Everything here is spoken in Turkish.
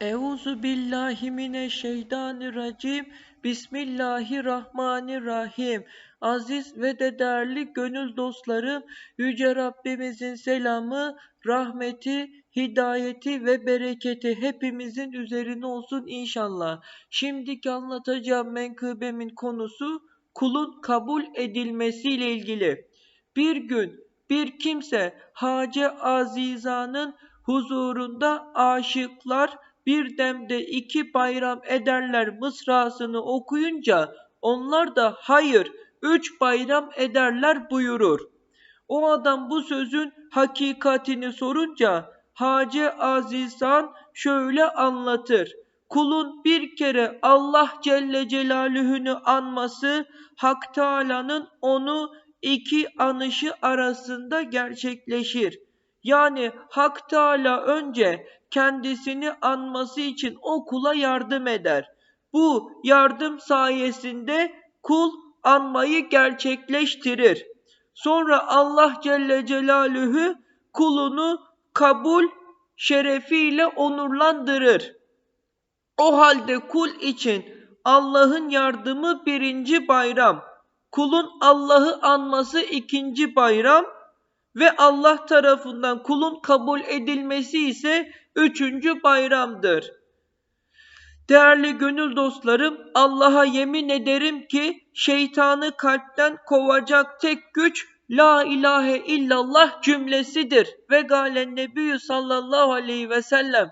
Euzu billahi mineşşeytanirracim. Bismillahirrahmanirrahim. Aziz ve de değerli gönül dostlarım, Yüce Rabbimizin selamı, rahmeti, hidayeti ve bereketi hepimizin üzerine olsun inşallah. Şimdiki anlatacağım menkıbemin konusu kulun kabul edilmesiyle ilgili. Bir gün bir kimse Hace Aziza'nın huzurunda aşıklar bir demde iki bayram ederler mısrasını okuyunca onlar da hayır üç bayram ederler buyurur. O adam bu sözün hakikatini sorunca Hace Azizan şöyle anlatır. Kulun bir kere Allah Celle Celaluhu'nu anması Hak Teala'nın onu iki anışı arasında gerçekleşir. Yani Hak Teala önce kendisini anması için o kula yardım eder. Bu yardım sayesinde kul anmayı gerçekleştirir. Sonra Allah Celle Celaluhu kulunu kabul şerefiyle onurlandırır. O halde kul için Allah'ın yardımı birinci bayram, kulun Allah'ı anması ikinci bayram ve Allah tarafından kulun kabul edilmesi ise üçüncü bayramdır. Değerli gönül dostlarım, Allah'a yemin ederim ki şeytanı kalpten kovacak tek güç La ilahe illallah cümlesidir. Ve galen nebiyyü sallallahu aleyhi ve sellem